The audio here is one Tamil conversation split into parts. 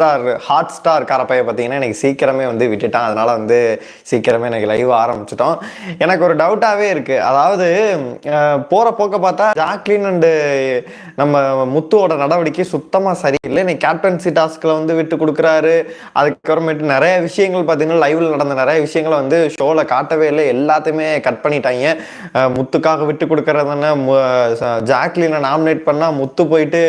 ஸ்டார் ஹாட் ஸ்டார் கரப்பையை பார்த்தீங்கன்னா எனக்கு சீக்கிரமே வந்து விட்டுட்டான். அதனால வந்து சீக்கிரமே எனக்கு லைவ் ஆரம்பிச்சிட்டோம். எனக்கு ஒரு டவுட்டாகவே இருக்கு. அதாவது போகிற போக்க பார்த்தா ஜாக்லின் அண்டு நம்ம முத்துவோட நடவடிக்கை சுத்தமாக சரியில்லை. இன்னைக்கு கேப்டன்சி டாஸ்கில் வந்து விட்டு கொடுக்குறாரு. அதுக்கப்புறமேட்டு நிறைய விஷயங்கள் பார்த்தீங்கன்னா லைவில் நடந்த நிறைய விஷயங்களை வந்து ஷோவில் காட்டவே இல்லை. எல்லாத்தையுமே கட் பண்ணிட்டாங்க. முத்துக்காக விட்டு கொடுக்கறதுன்னு ஜாக்லினை நாமினேட் பண்ணால் முத்து போயிட்டு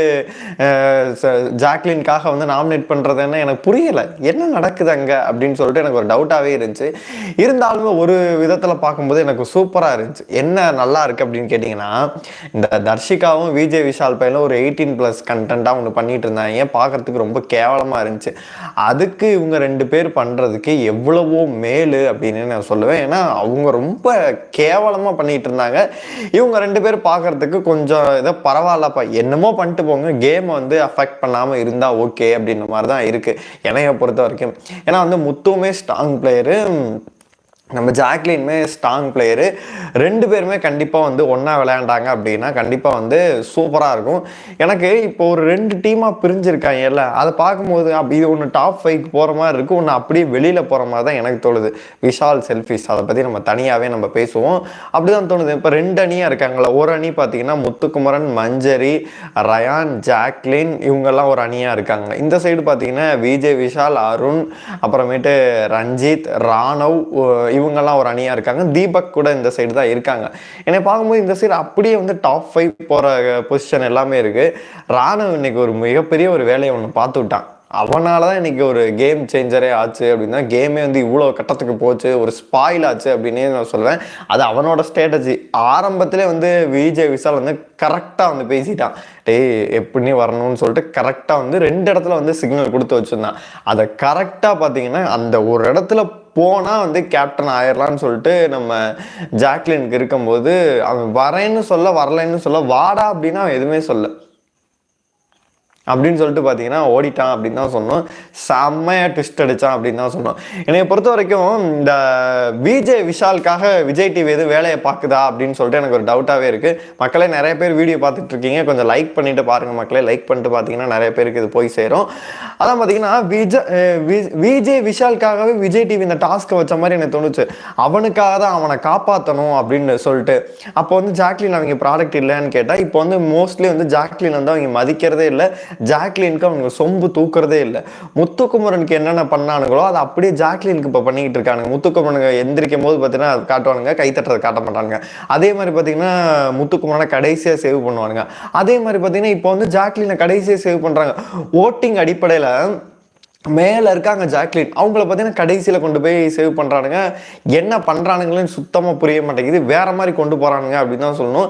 ஜாக்லின்காக வந்து நாமினேட் பண்ண என்ன எனக்கு புரியலை. என்ன நடக்குது அங்கே? அப்படின்னு சொல்லிட்டு எனக்கு ஒரு டவுட்டாகவே இருந்துச்சு. இருந்தாலுமே ஒரு விதத்தில் பார்க்கும்போது எனக்கு சூப்பராக இருந்துச்சு. என்ன நல்லா இருக்குது அப்படின்னு கேட்டிங்கன்னா இந்த தர்ஷிகாவும் விஜய் விஷால் பையனும் ஒரு எயிட்டீன் ப்ளஸ் கண்டென்ட்டாக ஒன்று பண்ணிட்டு இருந்தாங்க. பார்க்கறதுக்கு ரொம்ப கேவலமாக இருந்துச்சு. அதுக்கு இவங்க ரெண்டு பேர் பண்ணுறதுக்கு எவ்வளவோ மேலு அப்படின்னு நான் சொல்லுவேன். ஏன்னா அவங்க ரொம்ப கேவலமாக பண்ணிட்டு இருந்தாங்க. இவங்க ரெண்டு பேர் பார்க்கறதுக்கு கொஞ்சம் ஏதோ பரவாயில்லப்பா. என்னமோ பண்ணிட்டு போங்க. கேமை வந்து அஃபெக்ட் பண்ணாமல் இருந்தால் ஓகே அப்படின்ற மாதிரி தான் இருக்குது என்னைய பொறுத்த வரைக்கும். ஏன்னா வந்து முத்துவுமே ஸ்ட்ராங் பிளேயரு நம்ம ஜாக்லின்மே ஸ்ட்ராங் பிளேயரு ரெண்டு பேருமே கண்டிப்பாக வந்து ஒன்றா விளையாண்டாங்க அப்படின்னா கண்டிப்பாக வந்து சூப்பராக இருக்கும். எனக்கு இப்போ ஒரு ரெண்டு டீமாக பிரிஞ்சிருக்காங்கல்ல அதை பார்க்கும்போது அப்படி இது ஒன்று டாப் ஃபைவ்க்கு போகிற மாதிரி இருக்குது ஒன்று அப்படியே வெளியில் போகிற மாதிரி தான் எனக்கு தோணுது. விஷால் செல்ஃபிஸ் அதை பற்றி நம்ம தனியாகவே நம்ம பேசுவோம். அப்படி தான் தோணுது. இப்போ ரெண்டு அணியாக இருக்காங்களா ஒரு அணி பார்த்தீங்கன்னா முத்துக்குமரன் மஞ்சரி ரயான் ஜாக்லின் இவங்கெல்லாம் ஒரு அணியாக இருக்காங்க. இந்த சைடு பார்த்தீங்கன்னா விஜய் விஷால் அருண் அப்புறமேட்டு ரஞ்சித் ராணவ் இவங்கெல்லாம் ஒரு அணியாக இருக்காங்க. தீபக் கூட இந்த சைடு தான் இருக்காங்க. என்னை பார்க்கும்போது இந்த சைடு அப்படியே வந்து டாப் ஃபைவ் போகிற பொசிஷன் எல்லாமே இருக்குது ராணவ் இன்னைக்கு ஒரு மிகப்பெரிய ஒரு வேலையை ஒன்று பார்த்து விட்டான். அவனால தான் இன்னைக்கு ஒரு கேம் சேஞ்சரே ஆச்சு அப்படின்னா கேமே வந்து இவ்வளோ கட்டத்துக்கு போச்சு ஒரு ஸ்பாயில் ஆச்சு அப்படின்னே நான் சொல்லுவேன் அது அவனோட ஸ்ட்ராட்டஜி ஆரம்பத்திலே வந்து விஜய் விஷால் வந்து கரெக்டாக வந்து பேசிட்டான். டேய் எப்படி வரணும்னு சொல்லிட்டு கரெக்டாக வந்து ரெண்டு இடத்துல வந்து சிக்னல் கொடுத்து வச்சுருந்தான். அதை கரெக்டாக பார்த்தீங்கன்னா அந்த ஒரு இடத்துல போனால் வந்து கேப்டன் ஆயிடலான்னு சொல்லிட்டு நம்ம ஜாக்லினுக்கு இருக்கும்போது அவன் வரேன்னு சொல்ல வரலைன்னு சொல்ல வாடா அப்படின்னு அவன் எதுவுமே சொல்ல. அப்படின்னு சொல்லிட்டு பார்த்தீங்கன்னா ஓடிட்டான் அப்படின்னு தான் சொன்னோம். செம்மையாக ட்விஸ்ட் அடித்தான் அப்படின்னு தான் சொன்னோம். என்னை பொறுத்த வரைக்கும் இந்த விஜய் விஷாலுக்காக விஜய் டிவி எதுவும் வேலையை பார்க்குதா அப்படின்னு சொல்லிட்டு எனக்கு ஒரு டவுட்டாகவே இருக்குது மக்களே நிறைய பேர் வீடியோ பார்த்துட்டு இருக்கீங்க கொஞ்சம் லைக் பண்ணிட்டு பாருங்கள் மக்களே. லைக் பண்ணிட்டு பார்த்தீங்கன்னா நிறைய பேருக்கு இது போய் சேரும். அதான் பார்த்தீங்கன்னா விஜய் விஜய் விஷாலுக்காகவே விஜய் டிவி இந்த டாஸ்க்கை வச்ச மாதிரி எனக்கு தோணுச்சு. அவனுக்காக தான் அவனை காப்பாற்றணும் அப்படின்னு சொல்லிட்டு. அப்போ வந்து ஜாக்லின் அவங்க ப்ராடக்ட் இல்லைன்னு கேட்டால் இப்போ வந்து மோஸ்ட்லி வந்து ஜாக்லின் வந்து அவங்க மதிக்கிறதே இல்லை. ஜாக்லினுக்கு அவனுக்கு சொம்பு தூக்குறதே இல்லை. முத்துக்குமரனுக்கு என்னென்ன பண்ணானுங்களோ அதை அப்படியே ஜாக்லினுக்கு இப்போ பண்ணிக்கிட்டு இருக்கானுங்க. முத்துக்குமரனுங்க எந்திரிக்கும் போது பார்த்தீங்கன்னா அது காட்டுவானுங்க கைத்தட்டுறது காட்ட மாட்டானுங்க. அதே மாதிரி பார்த்தீங்கன்னா முத்துக்குமரனை கடைசியாக சேவ் பண்ணுவானுங்க. அதே மாதிரி பார்த்தீங்கன்னா இப்போ வந்து ஜாக்லினை கடைசியாக சேவ் பண்ணுறாங்க ஓட்டிங் அடிப்படையில் மேலே இருக்காங்க ஜாக்லின். அவங்கள பார்த்தீங்கன்னா கடைசியில் கொண்டு போய் சேவ் பண்ணுறானுங்க என்ன பண்ணுறானுங்களேன்னு சுத்தமாக புரிய மாட்டேங்குது. வேறு மாதிரி கொண்டு போகிறானுங்க அப்படின்னு தான் சொல்லணும்.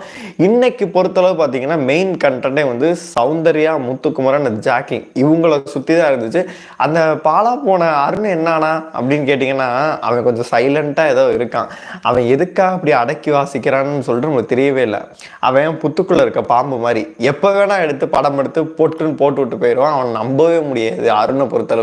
இன்னைக்கு பொறுத்தளவு பார்த்தீங்கன்னா மெயின் கண்டென்ட்டே வந்து சௌந்தர்யா முத்துக்குமரன் அந்த ஜாக்லின். இவங்கள சுற்றி தான் இருந்துச்சு. அந்த பாலா போன அருண் என்னானா அப்படின்னு கேட்டிங்கன்னா அவன் கொஞ்சம் சைலண்ட்டாக ஏதோ இருக்கான். அவன் எதுக்காக அப்படி அடக்கி வாசிக்கிறான்னு சொல்லிட்டு நம்மளுக்கு தெரியவே இல்லை. அவன் புத்துக்குள்ளே இருக்க பாம்பு மாதிரி. எப்போ வேணால் எடுத்து படம் எடுத்து போட்டுன்னு போட்டு விட்டு போயிடுவான் அவன் நம்பவே முடியாது அருணை பொறுத்தளவு.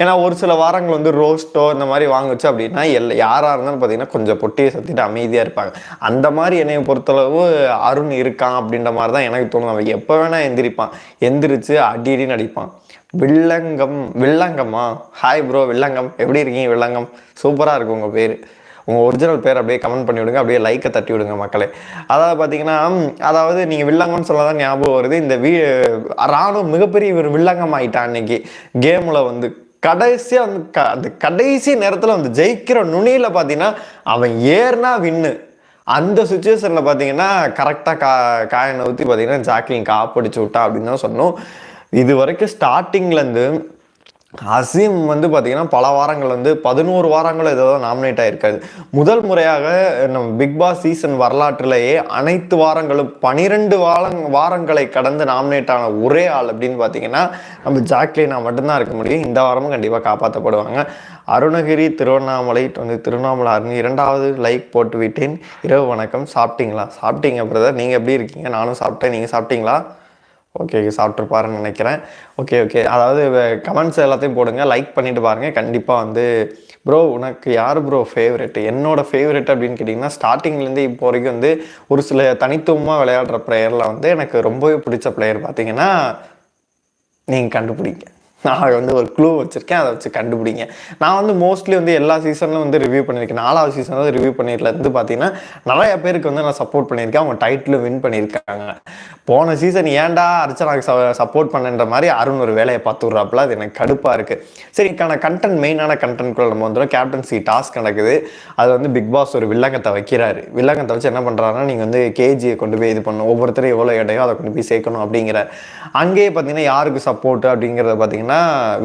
ஏன்னா ஒரு சில வாரங்கள் வந்து ரோஸ்ட்டோ இந்த மாதிரி வாங்குச்சு அப்படின்னா எல்ல யாராக இருந்தாலும் பார்த்தீங்கன்னா கொஞ்சம் பொட்டியை சத்திட்டு அமைதியாக இருப்பாங்க. அந்த மாதிரி என்னைய பொறுத்தளவு அருண் இருக்கான் அப்படின்ற மாதிரி தான் எனக்கு தோணும் அவன் எப்போ வேணா எந்திரிப்பான். எந்திரிச்சு அடி அடின்னு அடிப்பான். வில்லங்கம் வில்லங்கம்மா? ஹாய் ப்ரோ வில்லங்கம். எப்படி இருக்கீங்க வில்லங்கம்? சூப்பராக இருக்கு உங்கள் பேர். உங்கள் ஒரிஜினல் பேர் அப்படியே கமெண்ட் பண்ணி விடுங்க அப்படியே லைக்கை தட்டி விடுங்க மக்களே. அதாவது பார்த்தீங்கன்னா அதாவது நீங்கள் வில்லங்கம்னு சொல்ல தான் ஞாபகம் வருது. இந்த வீ ராணுவம் மிகப்பெரிய ஒரு வில்லங்கம் ஆயிட்டான் அன்னைக்கு கேமில் வந்து. கடைசியாக வந்து க அந்த கடைசி நேரத்தில் வந்து ஜெயிக்கிற நுனியில் பார்த்தீங்கன்னா அவன் ஏறினா வின்னு அந்த சுச்சுவேஷனில் பார்த்தீங்கன்னா கரெக்டாக கா காயனை ஊற்றி பார்த்தீங்கன்னா ஜாக்லின் காப்பிடிச்சு விட்டா அப்படின்னு தான் சொன்னோம். இது வரைக்கும் ஸ்டார்டிங்லேருந்து அசீம் வந்து பார்த்தீங்கன்னா பல வாரங்கள் வந்து பதினோரு வாரங்கள் ஏதோ நாமினேட் ஆகிருக்காது முதல் முறையாக நம்ம பிக் பாஸ் சீசன் வரலாற்றிலேயே அனைத்து வாரங்களும் பனிரெண்டு வாரங் வாரங்களை கடந்து நாமினேட் ஆன ஒரே ஆள் அப்படின்னு பார்த்தீங்கன்னா நம்ம ஜாக்லினா மட்டும்தான் இருக்க முடியும். இந்த வாரமும் கண்டிப்பாக காப்பாற்றப்படுவாங்க அருணகிரி திருவண்ணாமலை வந்து திருவண்ணாமலை அருண் இரண்டாவது லைக் போட்டு விட்டேன் இரவு வணக்கம். சாப்பிட்டீங்களா? சாப்பிட்டீங்க பிரதர் நீங்கள் எப்படி இருக்கீங்க? நானும் சாப்பிட்டேன். நீங்கள் சாப்பிட்டீங்களா? ஓகே சாப்பிட்ருப்பாருன்னு நினைக்கிறேன். Okay okay. அதாவது கமெண்ட்ஸ் எல்லாத்தையும் போடுங்க. லைக் பண்ணிட்டு பாருங்கள் கண்டிப்பாக வந்து ப்ரோ உனக்கு யார் ப்ரோ ஃபேவரெட் என்னோட ஃபேவரெட் அப்படின்னு கேட்டிங்கன்னா ஸ்டார்டிங்லேருந்து இப்போ வரைக்கும் வந்து ஒரு சில தனித்துவமாக விளையாடுற பிளேயரில் வந்து எனக்கு ரொம்பவே பிடிச்ச பிளேயர் பார்த்தீங்கன்னா நீங்கள் கண்டுபிடிங்க. நான் வந்து ஒரு க்ளூ வச்சுருக்கேன் அதை வச்சு கண்டுபிடிங்க. நான் வந்து மோஸ்ட்லி வந்து எல்லா சீசன்லையும் வந்து ரிவ்யூ பண்ணியிருக்கேன் நாலாவது சீசன் வந்து ரிவ்யூ பண்ணியிருக்கல பார்த்தீங்கன்னா நிறைய பேருக்கு வந்து நான் சப்போர்ட் பண்ணியிருக்கேன். அவங்க டைட்டில் வின் பண்ணியிருக்காங்க. போன சீசன் ஏன்டா அர்ச்சனாக்கு சப்போர்ட் பண்ணுன்ற மாதிரி அருண் ஒரு வேலையை பார்த்து விட்றாப்புல. அது எனக்கு கடுப்பாக இருக்குது சரிக்கான கண்டென்ட் மெயினான கண்டென்ட்குள்ள நம்ம வந்துடும் கேப்டன்சி டாஸ்க் நடக்குது. அது வந்து பிக் பாஸ் ஒரு வில்லங்கத்தை வைக்கிறாரு. வில்லங்கத்தை வச்சு என்ன பண்ணுறாருன்னா நீங்கள் வந்து கேஜியை கொண்டு போய் இது பண்ணணும். ஒவ்வொருத்தரும் எவ்வளோ எடையோ அதை கொண்டு போய் சேர்க்கணும் அப்படிங்கிற அங்கேயே பார்த்தீங்கன்னா யாருக்கு சப்போர்ட் அப்படிங்கிறத பார்த்தீங்கன்னா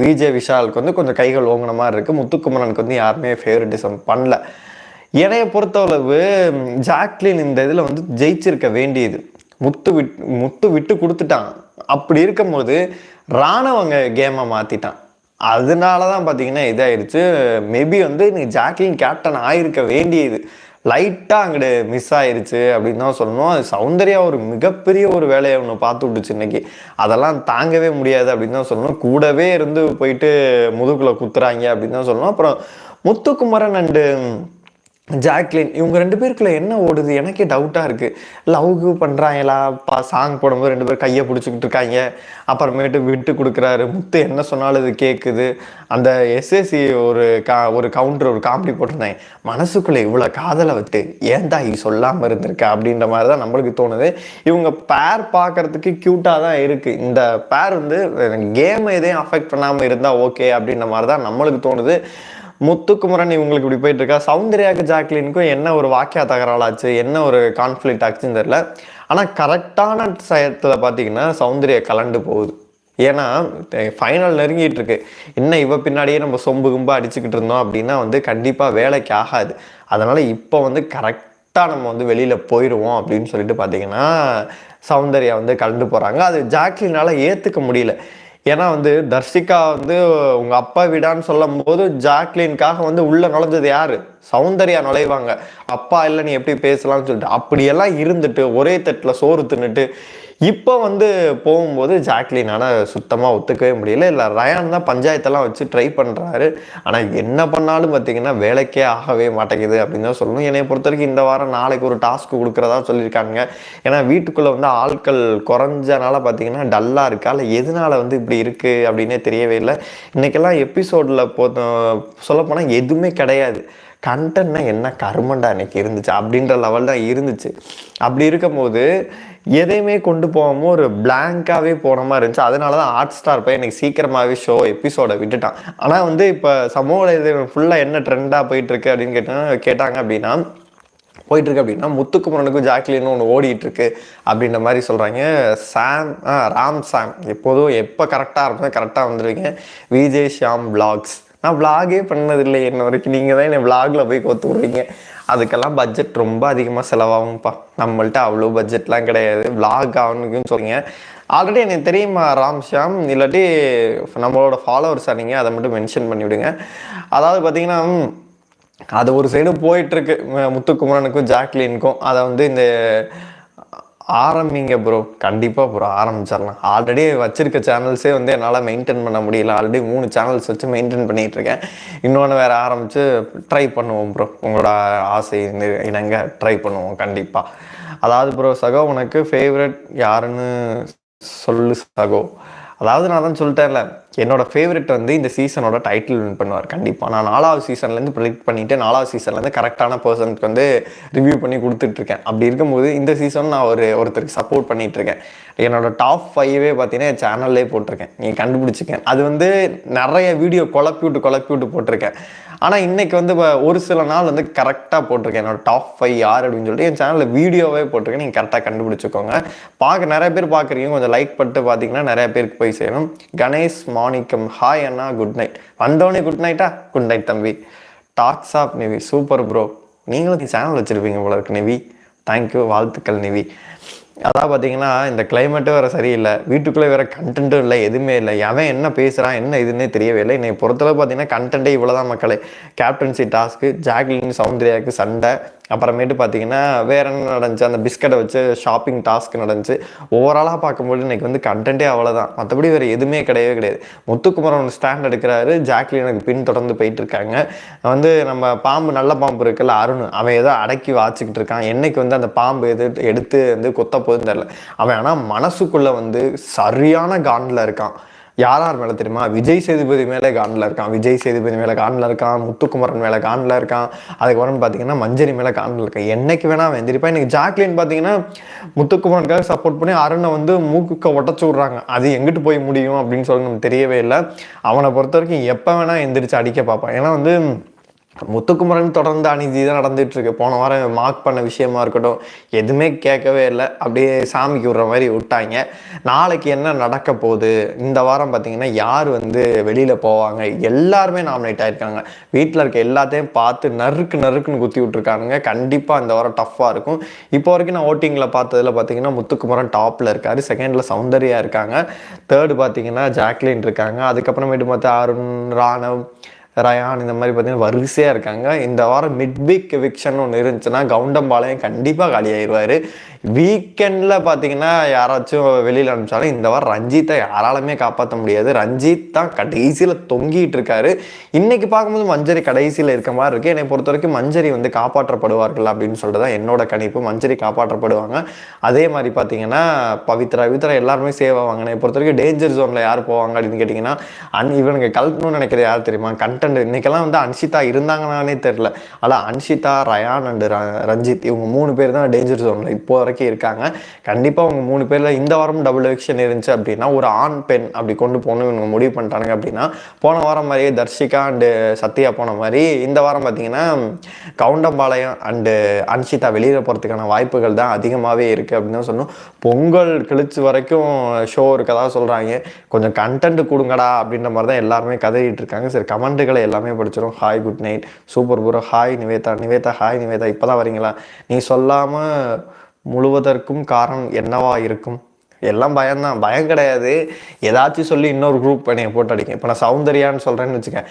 விஜய் விஷாலுக்கு வந்து கொஞ்சம் கைகள் ஓங்கின மாதிரி இருக்குது முத்துக்குமரனுக்கு வந்து யாருமே ஃபேவரட்டிசம் பண்ணல. என்னைய பொறுத்தளவு ஜாக்லின் இந்த இதில் வந்து ஜெயிச்சிருக்க வேண்டியது. முத்து விட் முத்து விட்டு கொடுத்துட்டான். அப்படி இருக்கும்போது ராணவங்க கேமை மாற்றிட்டான் அதனால தான் பார்த்தீங்கன்னா இதாயிருச்சு. மேபி வந்து நீ ஜாக்லின் கேப்டன் ஆயிருக்க வேண்டியது. லைட்டாக அங்கிட்டு மிஸ் ஆயிடுச்சு அப்படின்னு தான் சொல்லணும். அது சௌந்தர்யா ஒரு மிகப்பெரிய ஒரு வேலையை ஒன்று பார்த்து விட்டுச்சு இன்னைக்கு. அதெல்லாம் தாங்கவே முடியாது அப்படின்னு தான் சொல்லணும். கூடவே இருந்து போயிட்டு முதுகுல குத்துறாங்க அப்படின்னு தான் சொல்லணும். அப்புறம் முத்துக்குமரன் அண்டு ஜாக்லின் இவங்க ரெண்டு பேருக்குள்ள என்ன ஓடுது? எனக்கே டவுட்டாக இருக்குது லவ் பண்ணுறாங்களா பா சாங் போடும்போது ரெண்டு பேரும் கையை பிடிச்சிக்கிட்டு இருக்காங்க. அப்புறமேட்டு விட்டு கொடுக்குறாரு. முத்து என்ன சொன்னாலும் இது கேட்குது அந்த எஸ்எஸ்சி ஒரு கா ஒரு கவுண்டர் ஒரு காமெடி போட்டிருந்தாங்க. மனசுக்குள்ளே இவ்வளோ காதலை விட்டு ஏன்டா இது சொல்லாமல் இருந்திருக்க? அப்படின்ற மாதிரி தான் நம்மளுக்கு தோணுது. இவங்க பேர் பார்க்கறதுக்கு க்யூட்டாக தான் இருக்குது இந்த பேர் வந்து கேமை எதையும் அஃபெக்ட் பண்ணாமல் இருந்தால் ஓகே அப்படின்ற மாதிரி தான் நம்மளுக்கு தோணுது. முத்துக்குமரன் இவங்களுக்கு இப்படி போயிட்டு இருக்கா சௌந்தர்யாக்கு ஜாக்லினுக்கும் என்ன ஒரு வாக்கியா தகராளாச்சு என்ன ஒரு கான்ஃப்ளிக்ட் ஆச்சுன்னு தெரியல. ஆனால் கரெக்டான சயத்தில் பார்த்தீங்கன்னா சௌந்தர்யா கலண்டு போகுது. ஏன்னா ஃபைனல் நெருங்கிட்டு இருக்கு. இன்னும் இவ பின்னாடியே நம்ம சொம்பு கும்பு அடிச்சுக்கிட்டு இருந்தோம் அப்படின்னா வந்து கண்டிப்பாக வேலைக்கு ஆகாது. அதனால இப்போ வந்து கரெக்டாக நம்ம வந்து வெளியில் போயிடுவோம் அப்படின்னு சொல்லிட்டு பார்த்தீங்கன்னா சௌந்தர்யா வந்து கலந்து போகிறாங்க அது ஜாக்லினால் ஏற்றுக்க முடியல. ஏன்னா வந்து தர்ஷிகா வந்து உங்க அப்பா விடான்னு சொல்லும் போது ஜாக்லின்காக வந்து உள்ள நுழைஞ்சது யாரு? சௌந்தர்யா நுழைவாங்க. அப்பா இல்லை நீ எப்படி பேசலாம்னு சொல்லிட்டு. அப்படியெல்லாம் இருந்துட்டு ஒரே தட்டில் சோறு தின்னுட்டு இப்போ வந்து போகும்போது ஜாக்லினால் சுத்தமாக ஒத்துக்கவே முடியல. இல்லை ரயான் தான் பஞ்சாயத்தெல்லாம் வச்சு ட்ரை பண்ணுறாரு ஆனால் என்ன பண்ணாலும் பார்த்தீங்கன்னா வேலைக்கே ஆகவே மாட்டேங்குது அப்படின்னு தான் சொல்லணும். என்னை பொறுத்த வரைக்கும் இந்த வாரம் நாளைக்கு ஒரு டாஸ்க் கொடுக்குறதா சொல்லியிருக்காங்க. ஏன்னா வீட்டுக்குள்ளே வந்து ஆட்கள் குறைஞ்சனால பார்த்தீங்கன்னா டல்லாக இருக்கா? இல்லை எதனால் வந்து இப்படி இருக்குது அப்படின்னே தெரியவே இல்லை. இன்றைக்கெல்லாம் எபிசோடில் போ சொல்லப்போனால் எதுவுமே கிடையாது. கண்டென்ட்னா என்ன கருமண்டா எனக்கு இருந்துச்சு? அப்படின்ற லெவல் தான் இருந்துச்சு. அப்படி இருக்கும்போது எதையுமே கொண்டு போகாமல் ஒரு பிளாங்காகவே போன மாதிரி இருந்துச்சு. அதனால தான் ஹாட் ஸ்டார் போய் எனக்கு சீக்கிரமாகவே ஷோ எபிசோடை விட்டுட்டான். ஆனால் வந்து இப்போ சமூக இது ஃபுல்லாக என்ன ட்ரெண்டாக போயிட்டுருக்கு அப்படின்னு கேட்டால் கேட்டாங்க அப்படின்னா போயிட்டுருக்கு அப்படின்னா முத்துக்குமரனுக்கும் ஜாக்லின்னு ஒன்று ஓடிட்டுருக்கு அப்படின்ற மாதிரி சொல்கிறாங்க சாம் ஆ ராம் சாம் எப்போதும் எப்போ கரெக்டாக இருக்கும் கரெக்டாக வந்துடுவீங்க விஜய் ஷியாம் பிளாக்ஸ் நான் விளாகே பண்ணதில்லை என்ன வரைக்கும். நீங்கள் தான் என்னை விளாகில் போய் கொத்து விட்றீங்க. அதுக்கெல்லாம் பட்ஜெட் ரொம்ப அதிகமாக செலவாகும்ப்பா. நம்மள்ட்ட அவ்வளோ பட்ஜெட்லாம் கிடையாது. விளாக் ஆகணுக்குன்னு சொல்லுங்க ஆல்ரெடி எனக்கு தெரியுமா ராம்ஷாம் இல்லாட்டி நம்மளோட ஃபாலோவர்ஸாக நீங்கள் அதை மட்டும் மென்ஷன் பண்ணிவிடுங்க. அதாவது பார்த்தீங்கன்னா அது ஒரு சைடு போயிட்டுருக்கு. முத்துக்குமரனுக்கும் ஜாக்லினுக்கும். அதை வந்து இந்த ஆரம்பிங்க ப்ரோ கண்டிப்பாக ப்ரோ ஆரம்பிச்சிடலாம். ஆல்ரெடி வச்சிருக்க சேனல்ஸே வந்து என்னால் மெயின்டைன் பண்ண முடியல. ஆல்ரெடி மூணு சேனல்ஸ் வச்சு மெயின்டைன் பண்ணிகிட்டு இருக்கேன். இன்னொன்று வேறு ஆரம்பித்து ட்ரை பண்ணுவோம் ப்ரோ உங்களோட ஆசை இணங்க ட்ரை பண்ணுவோம் கண்டிப்பாக அதாவது ப்ரோ சகோ உனக்கு ஃபேவரட் யாருன்னு சொல்லு சகோ. அதாவது நான் தான் சொல்லிட்டேன்ல என்னோட ஃபேவரட் வந்து இந்த சீசனோட டைட்டில் வின் பண்ணுவார் கண்டிப்பாக நான் நாலாவது சீசன்லேருந்து ப்ரிடிக்ட் பண்ணிவிட்டு நாலாவது சீசன்லேருந்து கரெக்டான பர்சனுக்கு வந்து ரிவ்யூ பண்ணி கொடுத்துட்ருக்கேன். அப்படி இருக்கும்போது இந்த சீசன் நான் ஒரு ஒருத்தருக்கு சப்போர்ட் பண்ணிகிட்ருக்கேன் என்னோட டாப் ஃபைவே பார்த்தீங்கன்னா என் சேனல்லே போட்டிருக்கேன். நீங்கள் கண்டுபிடிச்சிக்கேன் அது வந்து நிறைய வீடியோ குழப்பி விட்டு குழப்பி விட்டு போட்டிருக்கேன். ஆனால் இன்னைக்கு வந்து இப்போ ஒரு சில நாள் வந்து கரெக்டாக போட்டிருக்கேன். என்னோட டாப் ஃபைவ் யார் அப்படின்னு சொல்லிட்டு என் சேனலில் வீடியோவே போட்டிருக்கேன். நீங்கள் கரெக்டாக கண்டுபிடிச்சிக்கோங்க. பார்க்க நிறைய பேர் பார்க்குறீங்க கொஞ்சம் லைக் பண்ணிட்டு பார்த்தீங்கன்னா நிறைய பேருக்கு போய் சேரும். கணேஷ் மாணிக்கம் ஹாய் அண்ணா குட் நைட் வந்தவொடனே குட் நைட்டா குட் நைட் தம்பி. Talks of Nivi super bro நீங்களும் சேனல் வச்சுருப்பீங்க போல இருக்கு நிவி தேங்க்யூ வாழ்த்துக்கள் நிவி அதான் பார்த்தீங்கன்னா இந்த கிளைமேட்டும் வேறு சரியில்லை. வீட்டுக்குள்ளே வேறு கண்டென்ட்டும் இல்லை எதுவுமே இல்லை. அவன் என்ன பேசுகிறான் என்ன இதுன்னே தெரியவே இல்லை. இன்னைக்கு பொறுத்தளவு பார்த்தீங்கன்னா கண்டென்ட்டே இவ்வளோ தான் மக்களே. கேப்டன்சி டாஸ்க்கு ஜாக்லின் சௌந்தர்யாவுக்கு சண்டை. அப்புறமேட்டு பார்த்தீங்கன்னா வேற என்ன நடந்துச்சு? அந்த பிஸ்கட்டை வச்சு ஷாப்பிங் டாஸ்க் நடந்துச்சு. ஓவராலாக பார்க்கும்போது இன்னைக்கு வந்து கண்டென்ட்டே அவ்வளோதான் மற்றபடி வேறு எதுவுமே கிடையவே கிடையாது. முத்துக்குமரன் ஸ்டாண்ட் எடுக்கிறாரு. ஜாக்லி எனக்கு பின் தொடர்ந்து போயிட்டு இருக்காங்க. வந்து நம்ம பாம்பு நல்ல பாம்பு இருக்குல்ல அருண் அவன் ஏதோ அடக்கி வாச்சிக்கிட்டு இருக்கான். என்னைக்கு வந்து அந்த பாம்பு எது எடுத்து வந்து கொத்த போகுதுன்னு தெரில அவன் ஆனால் மனசுக்குள்ளே வந்து சரியான காண்டில் இருக்கான். யார் யார் மேலே தெரியுமா? விஜய் சேதுபதி மேலே காண்டில் இருக்கான். விஜய் சேதுபதி மேலே காண்டில் இருக்கான். முத்துக்குமரன் மேலே காண்டில் இருக்கான். அதுக்கப்புறம் பார்த்தீங்கன்னா மஞ்சரி மேலே காண்டில் இருக்கான் என்னைக்கு வேணா அவன் எந்திரிப்பான். இன்னைக்கு ஜாக்லின் பார்த்தீங்கன்னா முத்துக்குமரனுக்காக சப்போர்ட் பண்ணி அருணை வந்து மூக்குக்க ஒட்டச்சு விட்றாங்க. அது எங்கிட்டு போய் முடியும் அப்படின்னு சொல்லி நமக்கு தெரியவே இல்லை. அவனை பொறுத்த வரைக்கும் எப்போ வேணால் எந்திரிச்சு அடிக்க பார்ப்பான். ஏன்னா வந்து முத்துக்குமரன் தொடர்ந்து அநீதி தான் நடந்துட்டு இருக்கு போன வாரம் மார்க் பண்ண விஷயமா இருக்கட்டும் எதுவுமே கேட்கவே இல்லை. அப்படியே சாமிக்கு விடுற மாதிரி விட்டாங்க. நாளைக்கு என்ன நடக்க போகுது? இந்த வாரம் பார்த்தீங்கன்னா யார் வந்து வெளியில் போவாங்க? எல்லாருமே நாமினேட் ஆயிருக்காங்க. வீட்டில் இருக்க எல்லாத்தையும் பார்த்து நறுக்கு நறுக்குன்னு குத்தி விட்ருக்கானுங்க கண்டிப்பாக இந்த வாரம் டஃப்பாக இருக்கும். இப்போ வரைக்கும் நான் ஓட்டிங்கில் பார்த்ததுல பார்த்தீங்கன்னா முத்துக்குமரன் டாப்பில் இருக்காரு. செகண்டில் சௌந்தர்யா இருக்காங்க. தேர்டு பார்த்தீங்கன்னா ஜாக்லின் இருக்காங்க. அதுக்கப்புறமேட்டு பார்த்தா அருண் ராணவ் ரயான் இந்த மாதிரி பார்த்தீங்கன்னா வரிசையாக இருக்காங்க. இந்த வாரம் மிட் வீக் எவிக்ஷன் ஒன்று இருந்துச்சுன்னா கவுண்டம்பாளையம் கண்டிப்பாக காலியாயிருவார். வீக்கெண்டில் பார்த்தீங்கன்னா யாராச்சும் வெளியில் அனுப்பிச்சாலும் இந்த வாரம் ரஞ்சித்தை யாராலுமே காப்பாற்ற முடியாது. ரஞ்சித் தான் கடைசியில் தொங்கிட்டு இருக்காரு. இன்னைக்கு பார்க்கும்போது மஞ்சரி கடைசியில் இருக்க மாதிரி இருக்குது என்னை பொறுத்த வரைக்கும் மஞ்சரி வந்து காப்பாற்றப்படுவார்கள் அப்படின்னு சொல்லிட்டு தான் என்னோட கணிப்பு. மஞ்சரி காப்பாற்றப்படுவாங்க. அதே மாதிரி பார்த்தீங்கன்னா பவித்ரா பவித்ரா எல்லாருமே சேவ் ஆவாங்க. என்னை பொறுத்த வரைக்கும் டேஞ்சர் ஜோனில் யார் போவாங்க அப்படின்னு கேட்டிங்கன்னா அன் இவனுக்கு கலக்கணும்னு நினைக்கிறது யார் தெரியுமா? கண்டென்ட் இன்னைக்கெல்லாம் வந்து அன்ஷிதா இருந்தாங்கனானே தெரில ஆனால் அன்ஷிதா ரயான் அண்டு ரஞ்சித் இவங்க மூணு பேர் தான் டேஞ்சர் ஜோனில் இப்போ வரைக்கும் இருக்காங்க. கண்டிப்பாக அவங்க மூணு பேரில் இந்த வாரம் டபுள் எவிக்ஷன் இருந்துச்சு அப்படின்னா ஒரு ஆண் பெண் அப்படி கொண்டு போகணும் இவங்க முடிவு பண்ணிட்டானுங்க அப்படின்னா போன வாரம் மாதிரியே தர்ஷிகா அண்டு சத்யா போன மாதிரி இந்த வாரம் பார்த்தீங்கன்னா கவுண்டம்பாளையம் அண்டு அன்ஷிதா வெளியில் போகிறதுக்கான வாய்ப்புகள் தான் அதிகமாகவே இருக்குது அப்படின்னு தான் சொன்னோம் பொங்கல் கிழிச்சு வரைக்கும் ஷோ இருக்கதா சொல்கிறாங்க கொஞ்சம் கண்டென்ட் கொடுங்கடா அப்படின்ற மாதிரி தான் எல்லாருமே கதறிட்டு இருக்காங்க. சரி கமெண்ட்டுகளை எல்லாமே படிச்சிடும் hi good night super bro hi Nivetha. Nivetha hi Nivetha. இப்போ தான் வரீங்களா நீ சொல்லாமல் முழுவதற்கும் காரணம் என்னவா இருக்கும்? எல்லாம் பயம்தான். பயம் கிடையாது. ஏதாச்சும் சொல்லி இன்னொரு குரூப் என்னைய போட்டு அடிக்கும் இப்போ நான் சௌந்தர்யான்னு சொல்கிறேன்னு வச்சுக்கேன்.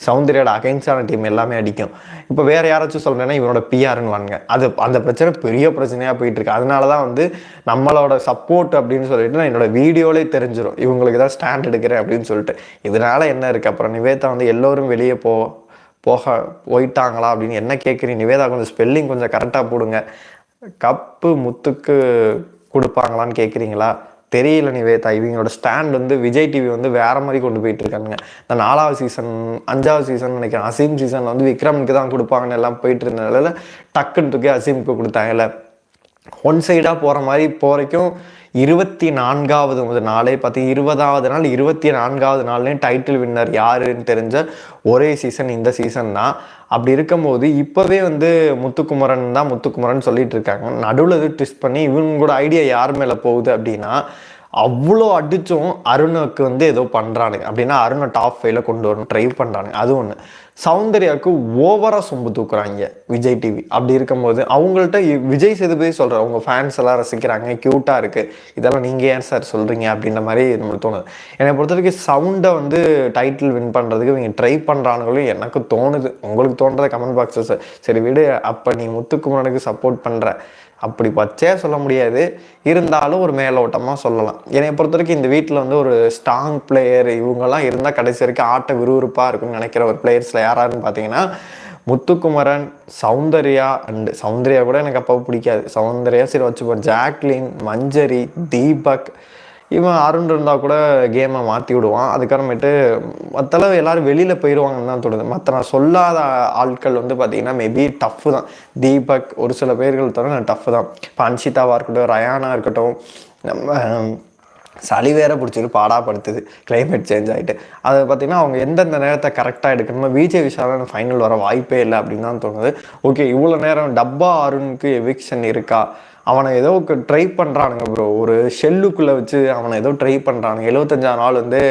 சௌந்தர்யோட அகைன்ஸ்டான டீம் எல்லாமே அடிக்கும். இப்போ வேற யாராச்சும் சொல்கிறேன்னா இவனோட பிஆர்னு வாங்க. அது அந்த பிரச்சனை பெரிய பிரச்சனையாக போயிட்டு இருக்கு. அதனால தான் வந்து நம்மளோட சப்போர்ட் அப்படின்னு சொல்லிட்டு நான் என்னோட வீடியோலே தெரிஞ்சிடும் இவங்களுக்கு தான் ஸ்டாண்ட் எடுக்கிறேன் அப்படின்னு சொல்லிட்டு. இதனால என்ன இருக்கு? அப்புறம் நிவேதா வந்து எல்லோரும் வெளியே போ போக போயிட்டாங்களா அப்படின்னு என்ன கேட்குறீங்க நிவேதா கொஞ்சம் ஸ்பெல்லிங் கொஞ்சம் கரெக்டாக போடுங்க. கப்பு முத்துக்கு கொடுப்பாங்களான்னு கேட்குறீங்களா தெரியல நிவேதா. இவங்களோட ஸ்டாண்ட் வந்து விஜய் டிவி வந்து வேற மாதிரி கொண்டு போயிட்டு இருக்காங்க இந்த நாலாவது சீசன் அஞ்சாவது சீசன் நினைக்கிறேன். அசீம் சீசனில் வந்து விக்ரமுக்கு தான் கொடுப்பாங்கன்னு எல்லாம் போயிட்டு இருந்ததுனால டக்குன்னு தூக்கி அசீமுக்கு கொடுத்தாங்கல்ல. ஒன் சைடாக போகிற மாதிரி போகிறக்கும் இருபத்தி நான்காவது முதல் நாளே பார்த்தீங்கன்னா இருபதாவது நாள் இருபத்தி நான்காவது நாள்லேயும் டைட்டில் வின்னர் யாருன்னு தெரிஞ்ச ஒரே சீசன் இந்த சீசன் தான். அப்படி இருக்கும்போது இப்போவே வந்து முத்துக்குமரன் தான் முத்துக்குமரன் சொல்லிட்டு இருக்காங்க. நடுவில் இது ட்விஸ்ட் பண்ணி இவங்களோட ஐடியா யார் மேலே போகுது அப்படின்னா அவ்வளோ அடித்தும் அருணுக்கு வந்து ஏதோ பண்ணுறானுங்க அப்படின்னா அருணை டாப் ஃபைவ்ல கொண்டு வரணும் ட்ரை பண்ணுறானுங்க அது ஒன்று சௌந்தர்யாவுக்கு ஓவராக சொம்பு தூக்குறாங்க விஜய் டிவி அப்படி இருக்கும்போது அவங்கள்ட்ட விஜய் சேதுபதி சொல்கிற அவங்க ஃபேன்ஸ் எல்லாம் ரசிக்கிறாங்க க்யூட்டாக இருக்குது இதெல்லாம் நீங்கள் ஏன் சார் சொல்கிறீங்க அப்படின்ற மாதிரி நம்மளுக்கு தோணுது. என்னை பொறுத்த வரைக்கும் சவுண்டை வந்து டைட்டில் வின் பண்ணுறதுக்கு இவங்க ட்ரை பண்ணுறானுங்களும் எனக்கு தோணுது. உங்களுக்கு தோன்றதை கமெண்ட் பாக்ஸஸ் சரி விடு அப்போ நீ முத்துக்குமரனுக்கு சப்போர்ட் பண்ணுற அப்படி பச்சையா சொல்ல முடியாது. இருந்தாலும் ஒரு மேலோட்டமாக சொல்லலாம். என்னை பொறுத்த வரைக்கும் இந்த வீட்டில் வந்து ஒரு ஸ்ட்ராங் பிளேயர் இவங்கெல்லாம் இருந்தால் கடைசி வரைக்கும் ஆட்ட விறுவிறுப்பாக இருக்கும்னு நினைக்கிற ஒரு பிளேயர்ஸில் யாராருன்னு பார்த்தீங்கன்னா முத்துக்குமரன் சௌந்தர்யா அண்டு சௌந்தர்யா கூட எனக்கு அப்போ பிடிக்காது. சௌந்தர்யா சரி வச்சுப்போம் ஜாக்லின் மஞ்சரி தீபக் இவன் அருண் இருந்தால் கூட கேமை மாற்றி விடுவான். அதுக்கப்புறமேட்டு மற்றளவு எல்லாரும் வெளியில் போயிடுவாங்கன்னு தான் தோணுது. மற்ற நான் சொல்லாத ஆட்கள் வந்து பார்த்திங்கன்னா மேபி டஃப்பு தான். தீபக் ஒரு சில பேர்கள் தவிர நான் டஃப்பு தான். இப்போ அன்ஷிதாவாக இருக்கட்டும் ரயானா இருக்கட்டும் நம்ம சளி வேற பிடிச்சிட்டு பாடாப்படுத்துது கிளைமேட் சேஞ்ச் ஆகிட்டு அது பார்த்தீங்கன்னா அவங்க எந்தெந்த நேரத்தை கரெக்டாக எடுக்கணுமோ விஜய் விஷால ஃபைனல் வர வாய்ப்பே இல்லை அப்படின்னு தான் தோணுது. ஓகே இவ்வளோ நேரம் டப்பா அருணுக்கு எவிக்ஷன் இருக்கா? அவனை ஏதோ ட்ரை பண்ணுறானுங்க ப்ரோ ஒரு ஷெல்லுக்குள்ளே வச்சு அவனை ஏதோ ட்ரை பண்ணுறானுங்க எழுபத்தஞ்சாம் நாள் வந்து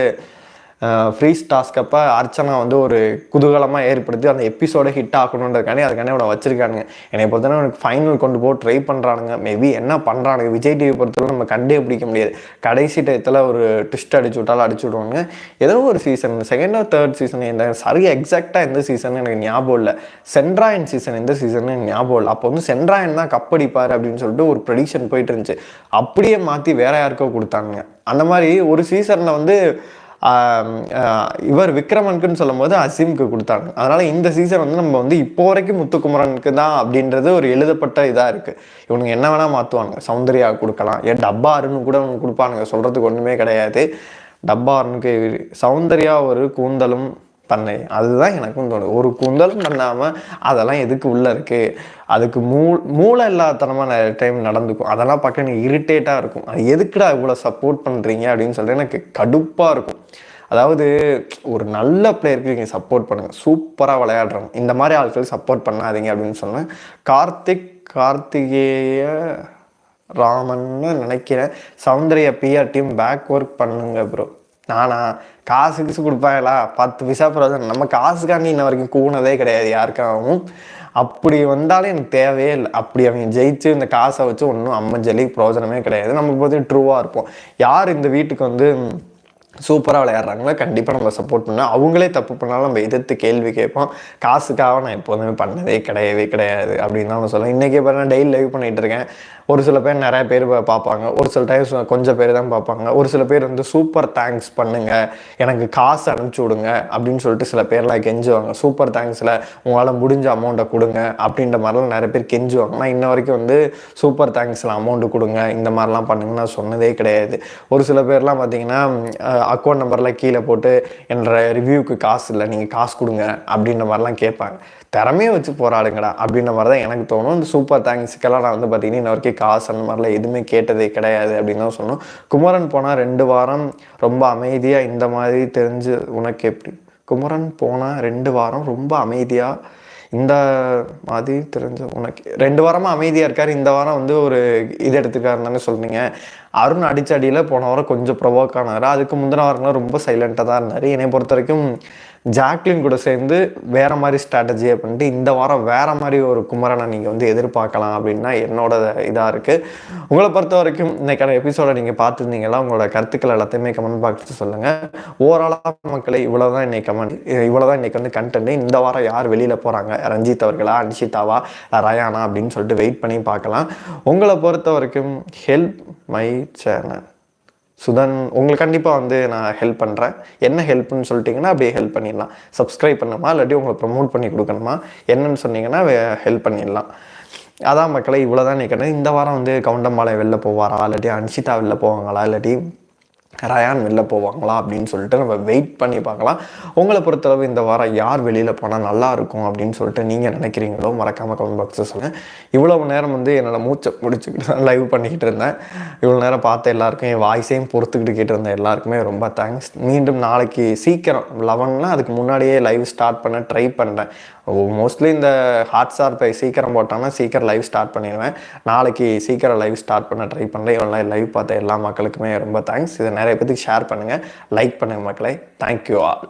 ஃப்ரீஸ் டாஸ்க் அப்போ அர்ச்சனா வந்து ஒரு குதூகலமாக ஏற்படுத்தி அந்த எபிசோட ஹிட் ஆகணுன்றதுக்கானே அதுக்கான அவனை வச்சிருக்கானுங்க. என்னை பொறுத்தவரை அவனுக்கு ஃபைனல் கொண்டு போய் ட்ரை பண்ணுறானுங்க மேபி என்ன பண்ணுறானுங்க விஜய் டிவி பொறுத்தவரை நம்ம கண்டே பிடிக்க முடியாது. கடைசி டயத்தில் ஒரு ட்விஸ்ட் அடிச்சு விட்டாலும் அடிச்சு விடுவாங்க ஏதோ ஒரு season second or third season இந்த சரியாக எக்ஸாக்டாக எந்த சீசன் எனக்கு ஞாபகம் இல்லை. சென்ட்ராயன் சீசன் எந்த சீசன் எனக்கு ஞாபகம் இல்லை. அப்போ வந்து சென்ட்ராயன் தான் கப்படிப்பார் அப்படின்னு சொல்லிட்டு ஒரு ப்ரெடிக்ஷன் போயிட்டு இருந்துச்சு. அப்படியே மாற்றி வேற யாருக்கோ கொடுத்தாங்க அந்த மாதிரி ஒரு சீசனில் வந்து இவர் விக்ரமனுக்குன்னு சொல்லும்போது அசீமுக்கு கொடுத்தாங்க. அதனால் இந்த சீசன் வந்து நம்ம வந்து இப்போ வரைக்கும் முத்துக்குமரனுக்கு தான் அப்படின்றது ஒரு எழுதப்பட்ட இதாக இருக்குது இவனுங்க என்ன வேணால் மாற்றுவாங்க சௌந்தர்யா கொடுக்கலாம். ஏன் டப்பா அருன்னு கூட அவனுக்கு கொடுப்பானுங்க. சொல்கிறதுக்கு ஒன்றுமே கிடையாது. டப்பாருனுக்கு சௌந்தர்யா ஒரு கூந்தலும் பண்ணை. அதுதான் எனக்கும் தோணும் ஒரு கூந்தலும் பண்ணாமல் அதெல்லாம் எதுக்கு உள்ளே இருக்குது அதுக்கு மூ மூளை இல்லாதனமாக நிறைய டைம் நடந்துக்கும். அதெல்லாம் பார்க்க எனக்கு இரிட்டேட்டாக இருக்கும். அது எதுக்குடா இவ்வளோ சப்போர்ட் பண்ணுறீங்க அப்படின்னு சொல்லிட்டு எனக்கு கடுப்பாக இருக்கும். அதாவது ஒரு நல்ல பிளேயருக்கு நீங்கள் சப்போர்ட் பண்ணுங்கள் சூப்பராக விளையாடுறாங்க இந்த மாதிரி ஆட்கள் சப்போர்ட் பண்ணாதீங்க அப்படின்னு சொன்னேன் கார்த்திக் கார்த்திகேய ராமன்னு நினைக்கிறேன் Soundarya PR team back work பண்ணுங்க ப்ரோ நானா காசு கிசு கொடுப்பாங்களா? பத்து பைசா பிரயோஜனம் நம்ம காசுக்காண்டி இன்ன வரைக்கும் கூனதே கிடையாது யாருக்காகவும். அப்படி வந்தாலும் எனக்கு தேவையே இல்லை. அப்படி அவங்க ஜெயிச்சு இந்த காசை வச்சு ஒன்றும் அம்மன் ஜல்லி பிரயோஜனமே கிடையாது. நம்ம பார்த்து ட்ரூவாக இருப்போம். யார் இந்த வீட்டுக்கு வந்து சூப்பராக விளையாடுறாங்களோ? கண்டிப்பாக நம்ம சப்போர்ட் பண்ணோம் அவங்களே தப்பு பண்ணாலும் நம்ம எதிர்த்து கேள்வி கேட்போம். காசுக்காக நான் எப்போதுமே பண்ணதே கிடையவே கிடையாது அப்படின்னு தான் சொல்லுவேன் இன்றைக்கே பாருங்கள் டெய்லி லைவ் பண்ணிகிட்டு இருக்கேன். ஒரு சில பேர் நிறைய பேர் பார்ப்பாங்க. ஒரு சில டைம் கொஞ்சம் பேர் தான் பார்ப்பாங்க. ஒரு சில பேர் வந்து சூப்பர் தேங்க்ஸ் பண்ணுங்க. எனக்கு காசு அனுப்பிச்சி விடுங்க அப்படின்னு சொல்லிட்டு சில பேர்லாம் கெஞ்சுவாங்க. சூப்பர் தேங்க்ஸில் உங்களால் முடிஞ்ச அமௌண்ட்டை கொடுங்க அப்படின்ற மாதிரிலாம் நிறைய பேர் கெஞ்சுவாங்க. நான் இன்ன வரைக்கும் வந்து சூப்பர் தேங்க்ஸில் அமௌண்ட்டு கொடுங்க. இந்த மாதிரிலாம் பண்ணுங்க நான் சொன்னதே கிடையாது. ஒரு சில பேர்லாம் பார்த்தீங்கன்னா அக்கௌண்ட் நம்பர்லாம் கீழே போட்டு என்ற ரிவ்யூக்கு காசு இல்லை நீங்கள் காசு கொடுங்க அப்படின்ற மாதிரிலாம் கேட்பாங்க. திறமையை வச்சு போராடுங்கடா அப்படின்ற மாதிரி தான் எனக்கு தோணும். இந்த சூப்பர் தேங்க்ஸுக்கெல்லாம் நான் வந்து பார்த்தீங்கன்னா இன்ன வரைக்கும் காசு அந்த மாதிரிலாம் எதுவுமே கேட்டதே கிடையாது அப்படின்னு தான் சொன்னோம் குமரன் போனால் ரெண்டு வாரம் ரொம்ப அமைதியாக இந்த மாதிரி தெரிஞ்சு உனக்கு எப்படி? குமரன் போனால் ரெண்டு வாரம் ரொம்ப அமைதியாக இந்த மாதிரி தெரிஞ்ச உனக்கு ரெண்டு வாரமாக அமைதியாக இருக்கார். இந்த வாரம் வந்து ஒரு இது எடுத்துக்காருன்னு சொல்கிறீங்க அருண் அடிச்சடியில் போன வாரம் கொஞ்சம் ப்ரொவோக் ஆனார். அதுக்கு முந்தின வாரம்லாம் ரொம்ப சைலண்ட்டாக தான் இருந்தார். என்னை பொறுத்த வரைக்கும் ஜாக்லின் கூட சேர்ந்து வேற மாதிரி ஸ்ட்ராட்டஜியை பண்ணிட்டு இந்த வாரம் வேற மாதிரி ஒரு குமரனை நீங்கள் வந்து எதிர்பார்க்கலாம் அப்படின்னா என்னோட இதாக இருக்குது உங்களை பொறுத்த வரைக்கும் இன்னைக்கான எபிசோட நீங்கள் பார்த்துருந்தீங்களா? உங்களோட கருத்துக்கள் எல்லாத்தையுமே கமெண்ட் பாக்ஸ் சொல்லுங்கள் ஓவராலாக மக்களை இவ்வளோதான் இன்னைக்கு கமெண்ட் இவ்வளோதான் இன்னைக்கு வந்து கண்டென்ட் இந்த வாரம் யார் வெளியில் போகிறாங்க ரஞ்சித் அவர்களா அன்ஷிதாவா ரயானா அப்படின்னு சொல்லிட்டு வெயிட் பண்ணி பார்க்கலாம். உங்களை பொறுத்த வரைக்கும் ஹெல்ப் மை சேனல் சுதன் உங்களுக்கு கண்டிப்பாக வந்து நான் ஹெல்ப் பண்ணுறேன் என்ன ஹெல்ப்னு சொல்லிட்டிங்கன்னா அப்படியே ஹெல்ப் பண்ணிடலாம். சப்ஸ்கிரைப் பண்ணணுமா? இல்லாட்டி உங்களை ப்ரமோட் பண்ணி கொடுக்கணுமா? என்னன்னு சொன்னீங்கன்னா ஹெல்ப் பண்ணிடலாம். அதான் மக்களை இவ்வளோ தான் நிற்கிறேன் இந்த வாரம் வந்து கவுண்டம்பாளையம் வெளில போவாரா? இல்லாட்டி அன்ஷிதா வெளில போவாங்களா? இல்லாட்டி ரயான் வெளில போவாங்களா அப்படின்னு சொல்லிட்டு நம்ம வெயிட் பண்ணி பார்க்கலாம். உங்களை பொறுத்தளவு இந்த வாரம் யார் வெளியில் போனால் நல்லா இருக்கும் அப்படின்னு சொல்லிட்டு நீங்கள் நினைக்கிறீங்களோ மறக்காமல் கமெண்ட் பாக்ஸில் சொல்லுங்கள் இவ்வளோ நேரம் வந்து என்னோட மூச்சை முடிச்சுக்கிட்டு தான் லைவ் பண்ணிக்கிட்டு இருந்தேன். இவ்வளோ நேரம் பார்த்த எல்லாருக்கும் என் வாய்ஸையும் பொறுத்துக்கிட்டு கேட்டு எல்லாருக்குமே ரொம்ப தேங்க்ஸ் மீண்டும் நாளைக்கு சீக்கிரம் லெவன்னா அதுக்கு முன்னாடியே லைவ் ஸ்டார்ட் பண்ண ட்ரை பண்ணுறேன் மோஸ்ட்லி இந்த ஹாட்ஸ்டார் பை சீக்கிரம் போட்டாங்கன்னா சீக்கிரம் லைவ் ஸ்டார்ட் பண்ணிடுவேன். நாளைக்கு சீக்கிரம் லைவ் ஸ்டார்ட் பண்ண ட்ரை பண்ணுறேன் இவ்வளோ லைவ் பார்த்த எல்லா மக்களுக்குமே ரொம்ப தேங்க்ஸ் இதை நிறைய பேருக்கு ஷேர் பண்ணுங்கள் லைக் பண்ணுங்கள் மக்களை. Thank you all